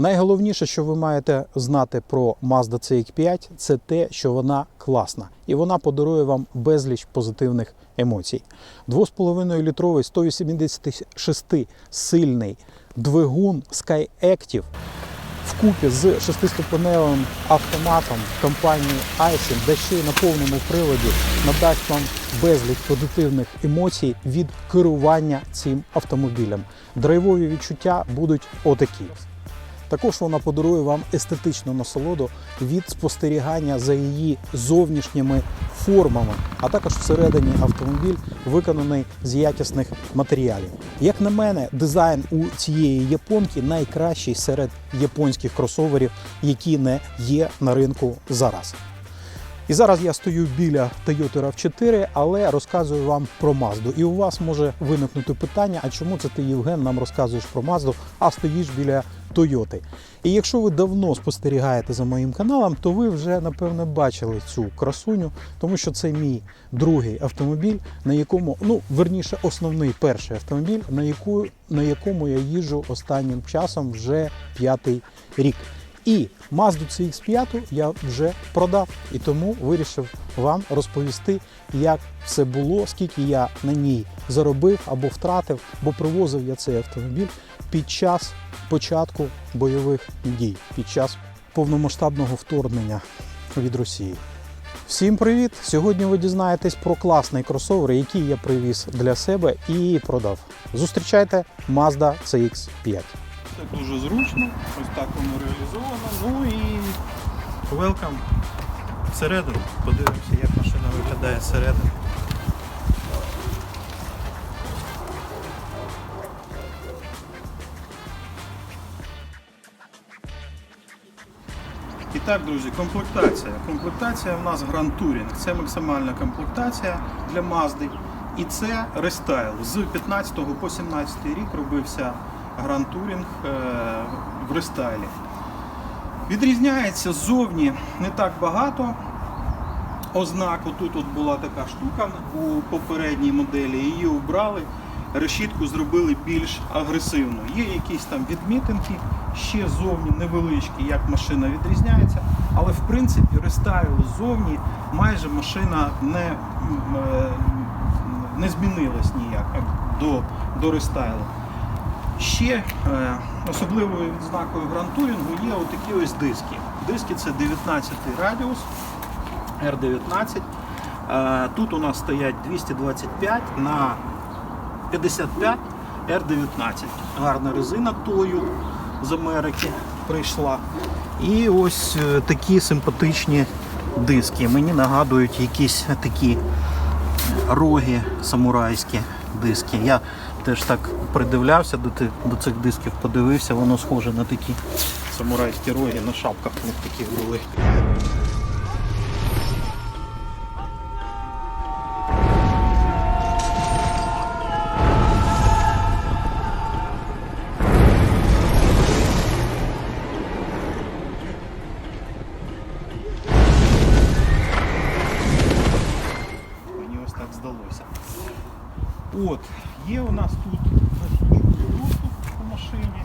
Найголовніше, що ви маєте знати про Mazda CX-5, це те, що вона класна і вона подарує вам безліч позитивних емоцій. 2,5 літровий 186 сильний двигун SkyActiv вкупі з шестиступеневим автоматом компанії Айсін, де ще й на повному приводі надасть вам безліч позитивних емоцій від керування цим автомобілем. Драйвові відчуття будуть отакі. Також вона подарує вам естетичну насолоду від спостерігання за її зовнішніми формами, а також всередині автомобіль виконаний з якісних матеріалів. Як на мене, дизайн у цієї японки найкращий серед японських кросоверів, які не є на ринку зараз. І зараз я стою біля Toyota RAV4, але розказую вам про Mazda. І у вас може виникнути питання: а чому це ти, Євген, нам розказуєш про Mazda, а стоїш біля Toyota? І якщо ви давно спостерігаєте за моїм каналом, то ви вже напевно бачили цю красуню, тому що це мій другий автомобіль, на якому, ну верніше, основний перший автомобіль, на яку на якому я їжджу останнім часом вже п'ятий рік. І Mazda CX5 я вже продав і тому вирішив вам розповісти, як все було, скільки я на ній заробив або втратив, бо привозив я цей автомобіль під час початку бойових дій, під час повномасштабного вторгнення від Росії. Всім привіт! Сьогодні ви дізнаєтесь про класний кросовер, який я привіз для себе і продав. Зустрічайте Mazda CX5. Це дуже зручно, ось так воно реалізовано. Ну і welcome всередину. Подивимося, як машина виглядає всередину. І так, друзі, комплектація. Комплектація в нас Grand Touring. Це максимальна комплектація для Mazda. І це рестайл. З 15 по 17 рік робився Touring е, в рестайлі. Відрізняється ззовні не так багато ознак. Отут от була така штука у попередній моделі, її убрали, решітку зробили більш агресивно. Є якісь там відмітинки, ще ззовні невеличкі, як машина відрізняється, але в принципі рестайл ззовні майже машина не, е, не змінилась ніяк до, до рестайлу. Ще е, особливою відзнакою грантурінгу є отакі ось диски. Диски це 19 радіус R19. Е, тут у нас стоять 225 на 55 R19. Гарна резина тою з Америки прийшла. І ось е, такі симпатичні диски. Мені нагадують якісь такі роги самурайські диски. Я теж так придивлявся до, тих, до цих дисків, подивився, воно схоже на такі самурайські роги, на шапках в них такі були. Машині.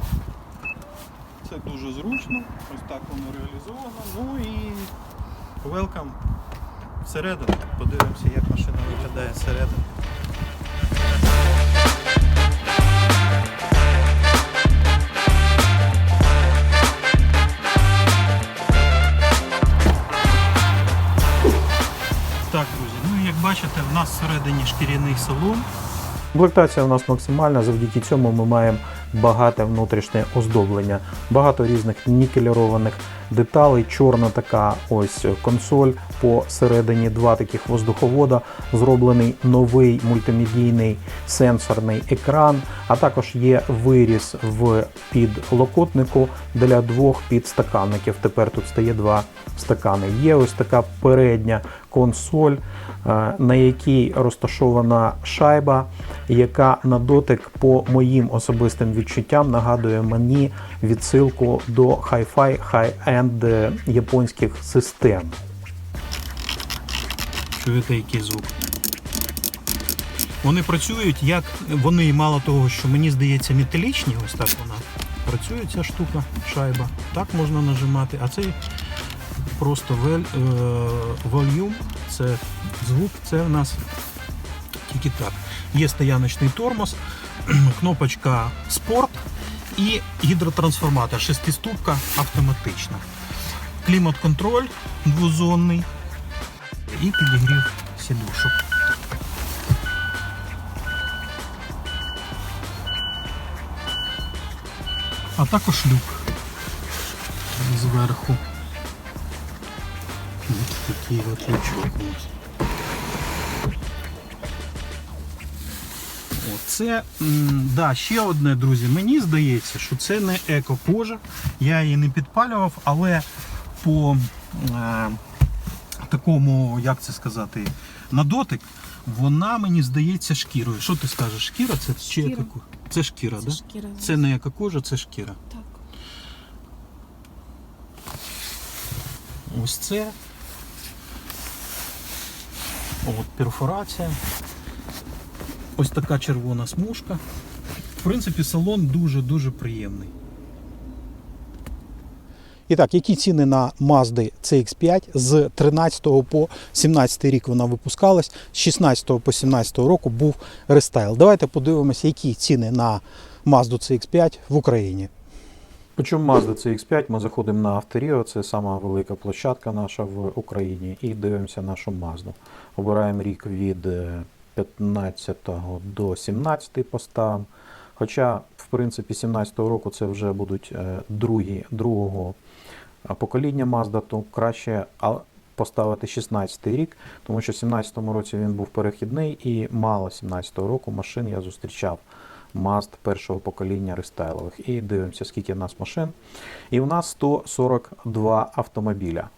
Це дуже зручно, ось так воно реалізовано. Ну і welcome всередину. Подивимося, як машина виглядає всередину. Так, друзі, ну як бачите, в нас всередині шкіряний салон. Комплектація у нас максимальна, завдяки цьому ми маємо багате внутрішнє оздоблення, багато різних нікелірованих деталей. Чорна така ось консоль посередині два таких воздуховода, зроблений новий мультимедійний сенсорний екран, а також є виріз в підлокотнику для двох підстаканників. Тепер тут стає два стакани. Є ось така передня консоль, е, на якій розташована шайба, яка на дотик по моїм особистим відчуттям нагадує мені відсилку до Hi-Fi high-end е, японських систем. Чуєте, який звук? Вони працюють як вони мало того, що мені здається металічні, ось так вона працює ця штука, шайба. Так можна нажимати, а цей просто вель, е, volume, це звук, це в нас тільки так. Є стояночний тормоз, кнопочка спорт і гідротрансформатор, шестиступка автоматична. Клімат-контроль двозонний і підігрів сідушок. А також люк зверху. Ось такий от лючок у нас. Оце, да, ще одне, друзі. Мені здається, що це не еко-кожа. Я її не підпалював, але по е, такому, як це сказати, на дотик, вона мені здається шкірою. Що ти скажеш? Шкіра це чи Шкіра. еко? Це шкіра, Це да? шкіра. Це не еко-кожа, це шкіра. Так. Ось це. От перфорація. Ось така червона смужка. В принципі, салон дуже-дуже приємний. І так, які ціни на Mazda CX5 з 13 по 17 рік вона випускалась, з 16 по 17 року був рестайл. Давайте подивимося, які ціни на Mazda CX5 в Україні. Причому Mazda CX5 ми заходимо на Авторіо, це сама велика площадка наша в Україні, і дивимося нашу Mazda. Обираємо рік від е, 15 до 17 поставимо. Хоча, в принципі, 17 року це вже будуть е, другі, другого е, покоління Mazda, то краще поставити 16 рік, тому що в 17 році він був перехідний і мало 17-го року машин я зустрічав. Mazd першого покоління рестайлових. І дивимося, скільки в нас машин. І в нас 142 автомобіля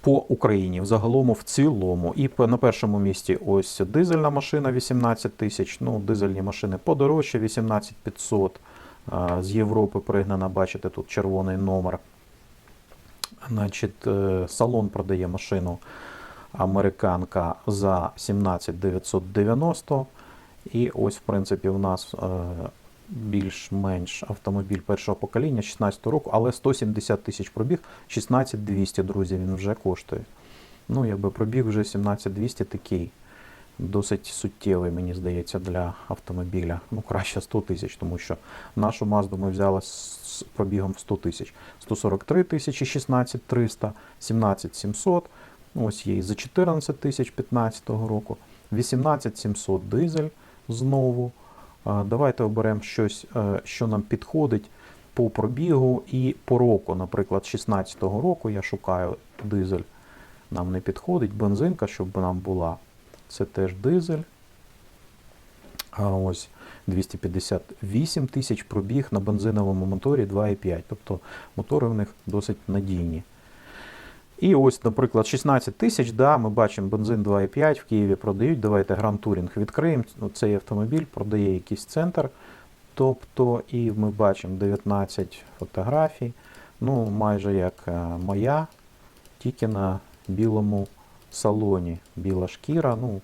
по Україні, взагалом в цілому. І на першому місці ось дизельна машина 18 тисяч. Ну, дизельні машини подорожче, 18 500. З Європи пригнана, бачите, тут червоний номер. Значить, е, салон продає машину американка за 17 990. І ось, в принципі, у нас е, більш-менш автомобіль першого покоління 16 року, але 170 тисяч пробіг, 16 200, друзі, він вже коштує. Ну, якби пробіг вже 17 200 такий. Досить суттєвий, мені здається, для автомобіля. Ну, краще 100 тисяч, тому що нашу Мазду ми взяли з пробігом в 100 тисяч. 143 тисячі, 16 300, 17 700. Ну, Ось є і за 14 тисяч 15 року. 18 700 дизель знову. Давайте оберемо щось, е, що нам підходить по пробігу і по року. Наприклад, 16 року я шукаю дизель. Нам не підходить. Бензинка, щоб нам була. Це теж дизель. Ось 258 тисяч пробіг на бензиновому моторі 2,5. Тобто мотори в них досить надійні. І ось, наприклад, 16 тисяч, да, ми бачимо бензин 2,5 в Києві продають. Давайте Touring відкриємо. Ну, Цей автомобіль продає якийсь центр. Тобто, і ми бачимо 19 фотографій. Ну, майже як е, моя, тільки на білому салоні. Біла шкіра. Ну,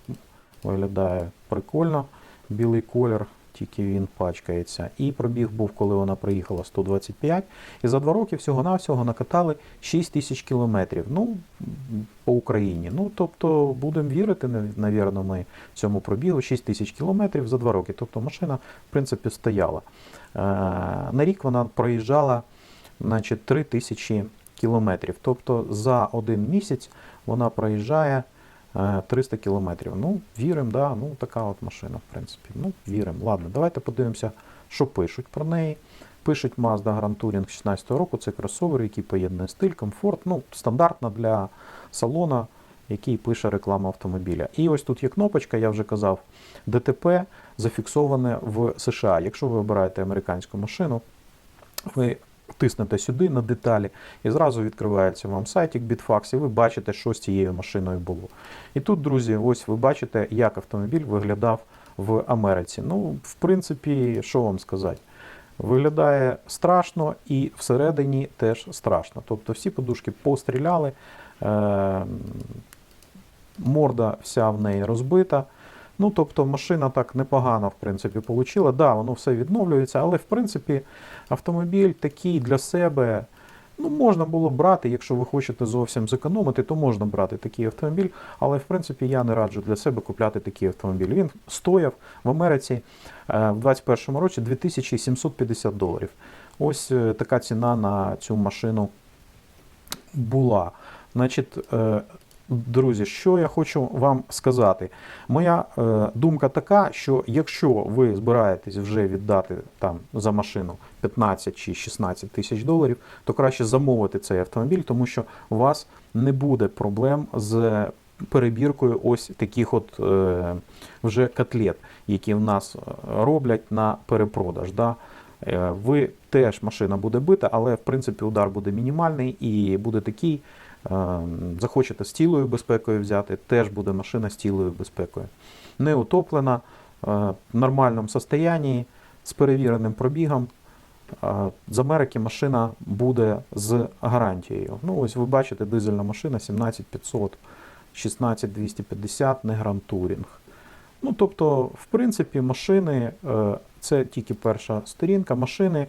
виглядає прикольно. Білий колір, тільки він пачкається. І пробіг був, коли вона приїхала 125. І за два роки всього-навсього накатали 6 тисяч кілометрів. Ну, по Україні. Ну, тобто, будемо вірити, нав- навірно, ми цьому пробігу 6 тисяч кілометрів за два роки. Тобто машина, в принципі, стояла. Е, на рік вона проїжджала значить, 3 тисячі кілометрів. Тобто за один місяць вона проїжджає 300 кілометрів. Ну, віримо, да, ну така от машина, в принципі. Ну, віримо. Ладно, давайте подивимося, що пишуть про неї. Пишуть Mazda Grand Touring 16 року. Це кросовер, який поєднує стиль, комфорт. Ну, стандартна для салона, який пише рекламу автомобіля. І ось тут є кнопочка, я вже казав, ДТП зафіксоване в США. Якщо ви обираєте американську машину, ви тиснете сюди на деталі, і зразу відкривається вам сайтик Bitfax, і ви бачите, що з цією машиною було. І тут, друзі, ось ви бачите, як автомобіль виглядав в Америці. Ну, в принципі, що вам сказати? Виглядає страшно і всередині теж страшно. Тобто всі подушки постріляли, е- морда вся в неї розбита. Ну, тобто машина так непогано, в принципі, получила. Да, воно все відновлюється, але в принципі автомобіль такий для себе. Ну, можна було брати, якщо ви хочете зовсім зекономити, то можна брати такий автомобіль. Але в принципі я не раджу для себе купляти такий автомобіль. Він стояв в Америці е, в 2021 році 2750 доларів. Ось е, така ціна на цю машину була. Значить, е, друзі, що я хочу вам сказати? Моя е, думка така, що якщо ви збираєтесь вже віддати там за машину 15 чи 16 тисяч доларів, то краще замовити цей автомобіль, тому що у вас не буде проблем з перебіркою ось таких от е, вже котлет, які в нас е, роблять на перепродаж. Да? Е, Ви теж машина буде бита, але в принципі удар буде мінімальний і буде такий. Е, Захочете з цілою безпекою взяти, теж буде машина з цілою безпекою. Не утоплена, е, в нормальному стані, з перевіреним пробігом. Е, З Америки машина буде з гарантією. Ну, ось ви бачите, дизельна машина 17500, 16250, не Touring. Ну, тобто, в принципі, машини, е, це тільки перша сторінка, машини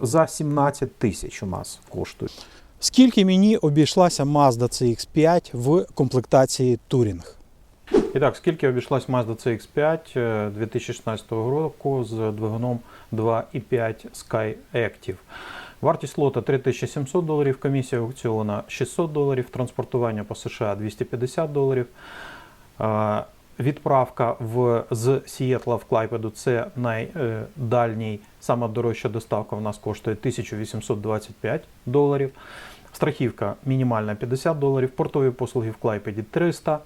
за 17 тисяч у нас коштують. Скільки мені обійшлася Mazda CX5 в комплектації Touring? І так, скільки обійшлась Mazda CX5 е, 2016 року з двигуном 2.5 Sky Active? Вартість лота 3700 доларів, комісія аукціона 600 доларів, транспортування по США 250 доларів. Е, Відправка в, з Сієтла в Клайпеду це найдальній, сама дорожча доставка в нас коштує 1825 доларів. Страхівка мінімальна 50 доларів, портові послуги в Клайпеді 300,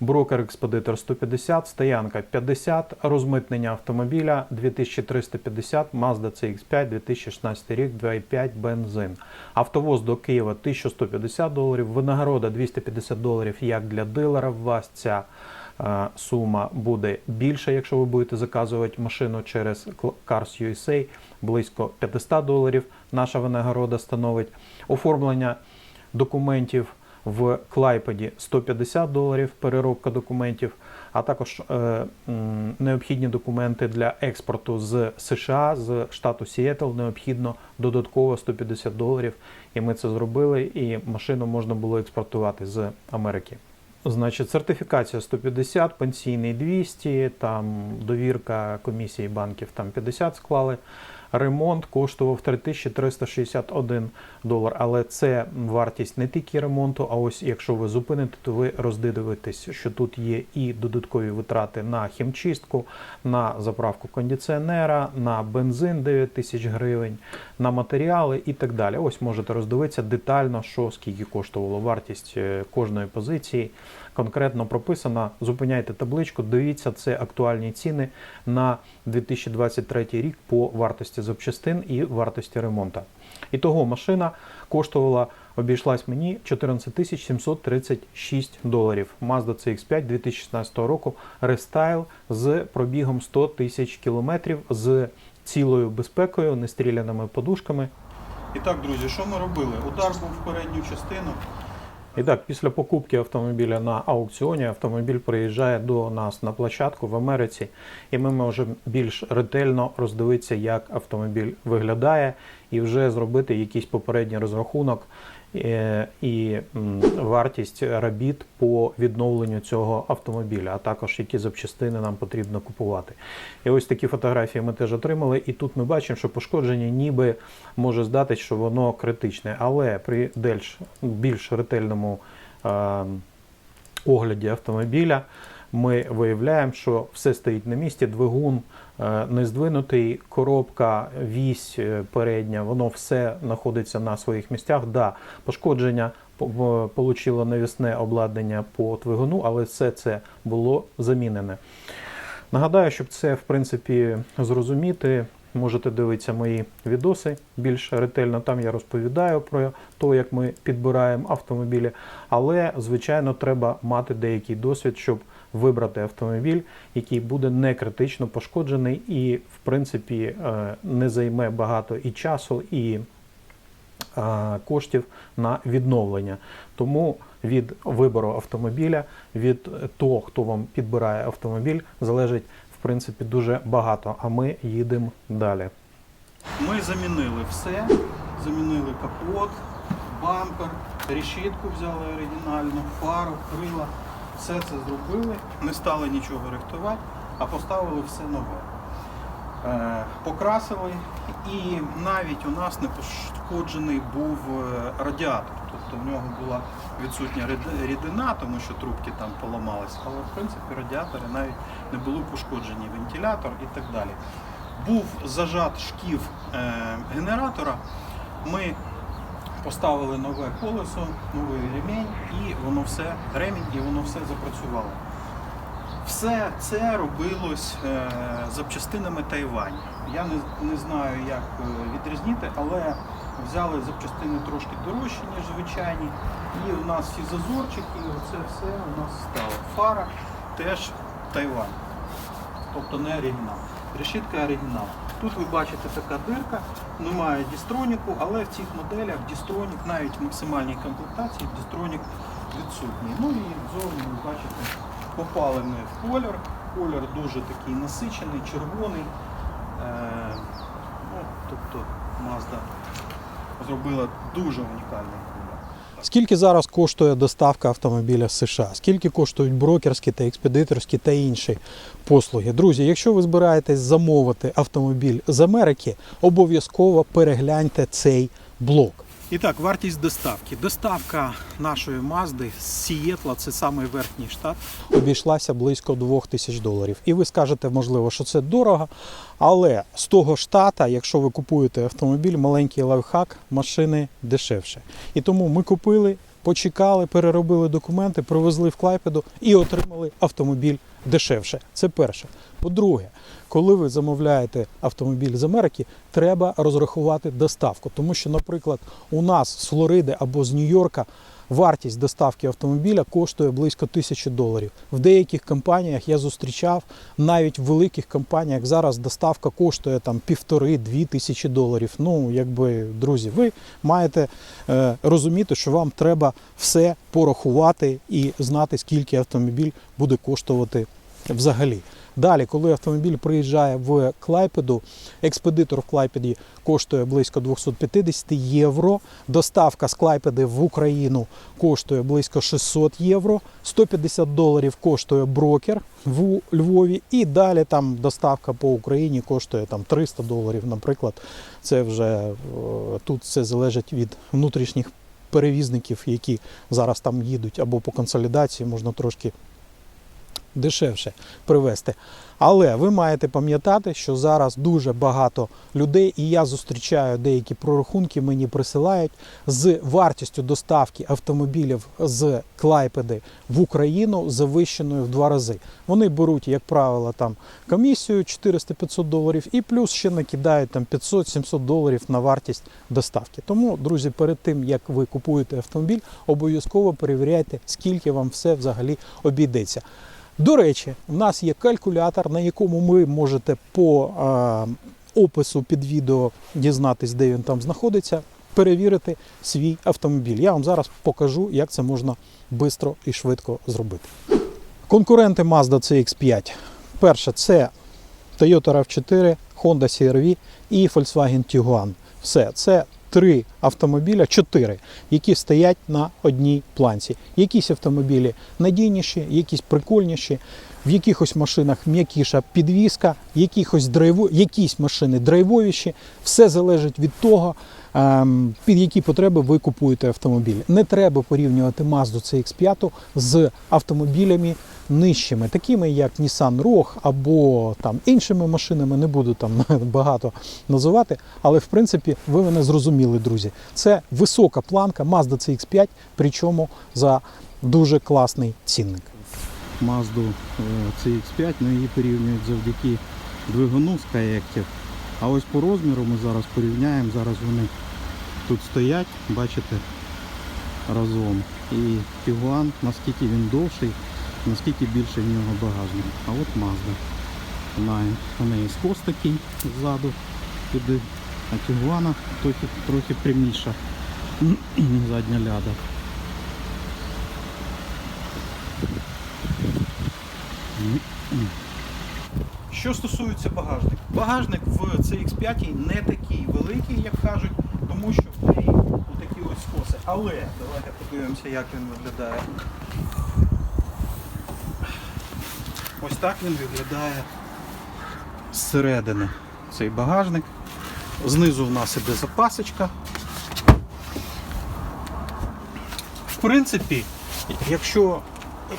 брокер-експедитор 150, стоянка 50, розмитнення автомобіля 2350, Mazda CX5 2016 рік, 2.5 бензин. Автовоз до Києва 1150 доларів, винагорода 250 доларів як для дилера. У вас ця е, сума буде більша, якщо ви будете заказувати машину через Cars USA, близько 500 доларів. Наша винагорода становить оформлення документів в Клайпеді 150 доларів, переробка документів, а також е, необхідні документи для експорту з США, з штату Сіетл, необхідно додатково 150 доларів. І ми це зробили, і машину можна було експортувати з Америки. Значить, сертифікація 150, пенсійний 200, там довірка комісії банків там 50 склали. Ремонт коштував 3361 долар, але це вартість не тільки ремонту. А ось якщо ви зупините, то ви роздивитесь, що тут є і додаткові витрати на хімчистку, на заправку кондиціонера, на бензин 9 тисяч гривень, на матеріали і так далі. Ось можете роздивитися детально, що скільки коштувало вартість е, кожної позиції. Конкретно прописано. Зупиняйте табличку, дивіться, це актуальні ціни на 2023 рік по вартості запчастин і вартості ремонту. І того машина коштувала, обійшлась мені 14 тисяч 736 доларів. Mazda CX5 2016 року рестайл з пробігом 100 тисяч кілометрів з цілою безпекою, нестріляними подушками. І так, друзі, що ми робили? Удар був в передню частину. І так, після покупки автомобіля на аукціоні автомобіль приїжджає до нас на площадку в Америці, і ми можемо більш ретельно роздивитися, як автомобіль виглядає, і вже зробити якийсь попередній розрахунок і вартість робіт по відновленню цього автомобіля, а також які запчастини нам потрібно купувати. І ось такі фотографії ми теж отримали. І тут ми бачимо, що пошкодження ніби може здатись, що воно критичне, але при більш, ретельному е, огляді автомобіля ми виявляємо, що все стоїть на місці, двигун е, не здвинутий, коробка, вісь е, передня, воно все знаходиться на своїх місцях. Да, пошкодження по- получило навісне обладнання по двигуну, але все це було замінене. Нагадаю, щоб це в принципі зрозуміти, можете дивитися мої відоси більш ретельно. Там я розповідаю про те, як ми підбираємо автомобілі. Але, звичайно, треба мати деякий досвід, щоб вибрати автомобіль, який буде не критично пошкоджений і, в принципі, е, не займе багато і часу, і е, коштів на відновлення. Тому від вибору автомобіля, від того, хто вам підбирає автомобіль, залежить в принципі дуже багато. А ми їдемо далі. Ми замінили все. Замінили капот, бампер, решітку взяли оригінальну, фару, крила. Все це зробили, не стали нічого рихтувати, а поставили все нове. Е, Покрасили і навіть у нас не пошкоджений був е, радіатор. Тобто в нього була відсутня рідина, тому що трубки там поламались. Але в принципі радіатори навіть не були пошкоджені, вентилятор і так далі. Був зажат шків е, генератора. Ми поставили нове колесо, новий ремінь, і воно все, ремінь, і воно все запрацювало. Все це робилось е, запчастинами Тайвань. Я не, не знаю, як е, відрізнити, але взяли запчастини трошки дорожчі, ніж звичайні. І у нас всі зазорчики, оце все у нас стало. Фара теж Тайвань. Тобто не оригінал. Решітка оригінал. Тут ви бачите така дирка, немає дістроніку, але в цих моделях дістронік навіть в максимальній комплектації дістронік відсутній. Ну і зовні ви бачите попали ми в колір. Колір дуже такий насичений, червоний. Е, ну, тобто Mazda зробила дуже унікальний. Скільки зараз коштує доставка автомобіля з США? Скільки коштують брокерські та експедиторські та інші послуги? Друзі, якщо ви збираєтесь замовити автомобіль з Америки, обов'язково перегляньте цей блок. І так, вартість доставки. Доставка нашої Мазди з Сієтла, це самий верхній штат, обійшлася близько 2000 доларів. І ви скажете, можливо, що це дорого, але з того штата, якщо ви купуєте автомобіль, маленький лайфхак, машини дешевше. І тому ми купили, почекали, переробили документи, привезли в Клайпеду і отримали автомобіль дешевше. Це перше. По-друге, коли ви замовляєте автомобіль з Америки, треба розрахувати доставку. Тому що, наприклад, у нас з Флориди або з Нью-Йорка вартість доставки автомобіля коштує близько тисячі доларів. В деяких компаніях я зустрічав, навіть в великих компаніях зараз доставка коштує там півтори-дві тисячі доларів. Ну, якби, друзі, ви маєте е, розуміти, що вам треба все порахувати і знати, скільки автомобіль буде коштувати взагалі. Далі, коли автомобіль приїжджає в Клайпеду, експедитор в Клайпеді коштує близько 250 євро. Доставка з Клайпеди в Україну коштує близько 600 євро. 150 доларів коштує брокер в Львові. І далі там доставка по Україні коштує там 300 доларів. Наприклад, це вже е, тут це залежить від внутрішніх перевізників, які зараз там їдуть, або по консолідації можна трошки дешевше привезти. Але ви маєте пам'ятати, що зараз дуже багато людей, і я зустрічаю деякі прорахунки, мені присилають з вартістю доставки автомобілів з Клайпеди в Україну завищеною в два рази. Вони беруть, як правило, там комісію 400-500 доларів і плюс ще накидають там 500-700 доларів на вартість доставки. Тому, друзі, перед тим як ви купуєте автомобіль, обов'язково перевіряйте, скільки вам все взагалі обійдеться. До речі, в нас є калькулятор, на якому ви можете по опису під відео дізнатись, де він там знаходиться, перевірити свій автомобіль. Я вам зараз покажу, як це можна швидко і швидко зробити. Конкуренти Mazda CX5. Перше це Toyota RAV4, Honda CR-V і Volkswagen Tiguan. Все, це три автомобіля, чотири, які стоять на одній планці. Якісь автомобілі надійніші, якісь прикольніші. В якихось машинах м'якіша підвізка, якихось драйво, якісь машини драйвовіші. Все залежить від того, під які потреби ви купуєте автомобіль. Не треба порівнювати Mazda CX5 з автомобілями нижчими, такими як Nissan Rogue або там іншими машинами. Не буду там багато називати, але в принципі ви мене зрозуміли, друзі. Це висока планка Mazda CX5, причому за дуже класний цінник. Mazda CX5, ну її порівнюють завдяки двигуну каєктів. А ось по розміру ми зараз порівняємо, зараз вони тут стоять, бачите, разом. І Тігуан, наскільки він довший, наскільки більше в нього багажник. А от Мазда. Вона, у неї скос такий ззаду туди. А Тігуана трохи, трохи пряміша задня ляда. Mm-hmm. Що стосується багажника, багажник в CX5 не такий великий, як кажуть, тому що в неї такі ось скоси. Але давайте подивимося, як він виглядає. Ось так він виглядає зсередини цей багажник. Знизу в нас іде запасочка. В принципі, якщо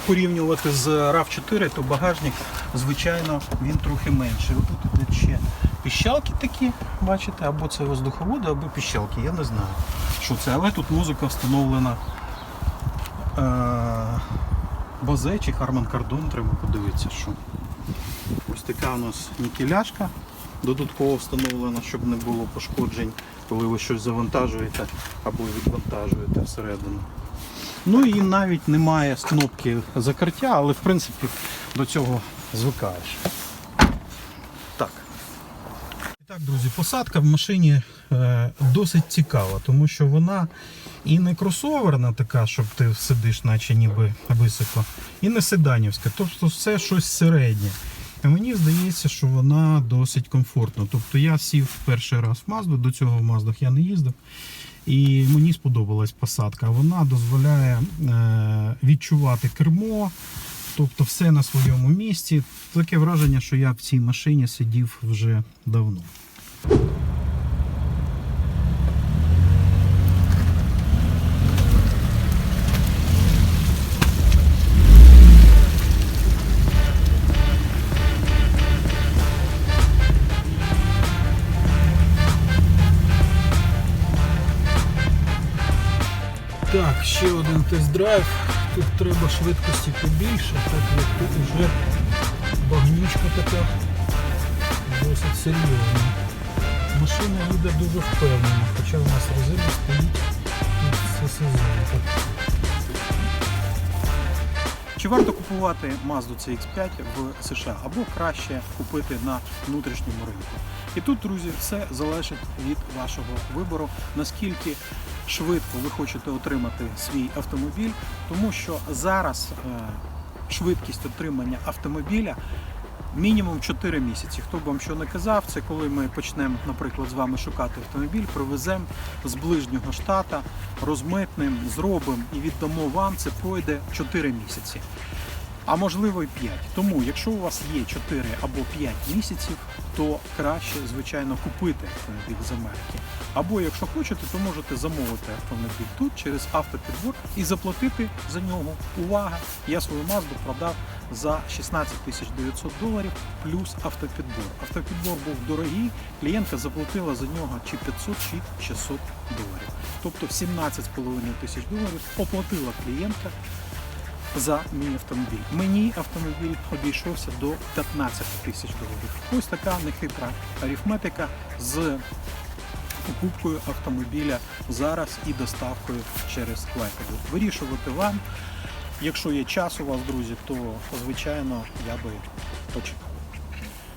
порівнювати з RAV4, то багажник, звичайно, він трохи менший. Тут ще піщалки такі, бачите, або це воздуховоди, або піщалки, я не знаю, що це. Але тут музика встановлена е- Бозе чи Harman Kardon, треба подивитися, що. Ось така у нас нікеляшка додатково встановлена, щоб не було пошкоджень, коли ви щось завантажуєте або відвантажуєте всередину. Ну і навіть немає кнопки закриття, але в принципі до цього звикаєш. Так. І так, друзі, посадка в машині е, досить цікава, тому що вона і не кросоверна така, щоб ти сидиш, наче ніби високо, і не седанівська, тобто все щось середнє. Мені здається, що вона досить комфортна. Тобто я сів перший раз в Мазду, до цього в Маздах я не їздив. І мені сподобалась посадка. Вона дозволяє е, відчувати кермо, тобто все на своєму місці. Таке враження, що я в цій машині сидів вже давно. Тест-драйв. Тут треба швидкості побільше, так як тут вже багнючка така досить серйозна. Машина їде дуже впевнена, хоча у нас резина стоїть все сезон. Чи варто купувати Mazda CX5 в США або краще купити на внутрішньому ринку? І тут, друзі, все залежить від вашого вибору, наскільки швидко ви хочете отримати свій автомобіль, тому що зараз е, швидкість отримання автомобіля мінімум 4 місяці. Хто б вам що не казав, це коли ми почнемо, наприклад, з вами шукати автомобіль, привеземо з ближнього штата, розмитнемо, зробимо і віддамо вам, це пройде 4 місяці. А можливо і 5. Тому, якщо у вас є 4 або 5 місяців, то краще, звичайно, купити автомобіль з Америки. Або якщо хочете, то можете замовити автомобіль тут через автопідбор і заплатити за нього. Увага! Я свою Мазду продав за 16 тисяч 900 доларів плюс автопідбор. Автопідбор був дорогий, клієнтка заплатила за нього чи 500, чи 600 доларів. Тобто в 17,5 тисяч доларів оплатила клієнтка за мій автомобіль. Мені автомобіль обійшовся до 15 тисяч доларів. Ось така нехитра арифметика з покупкою автомобіля зараз і доставкою через Клайпеду. Вирішувати вам. Якщо є час у вас, друзі, то звичайно я би почекав.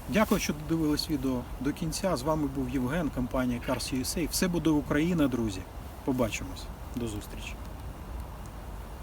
Дякую, що додивились відео до кінця. З вами був Євген, компанія Cars USA. Все буде Україна, друзі. Побачимось. До зустрічі.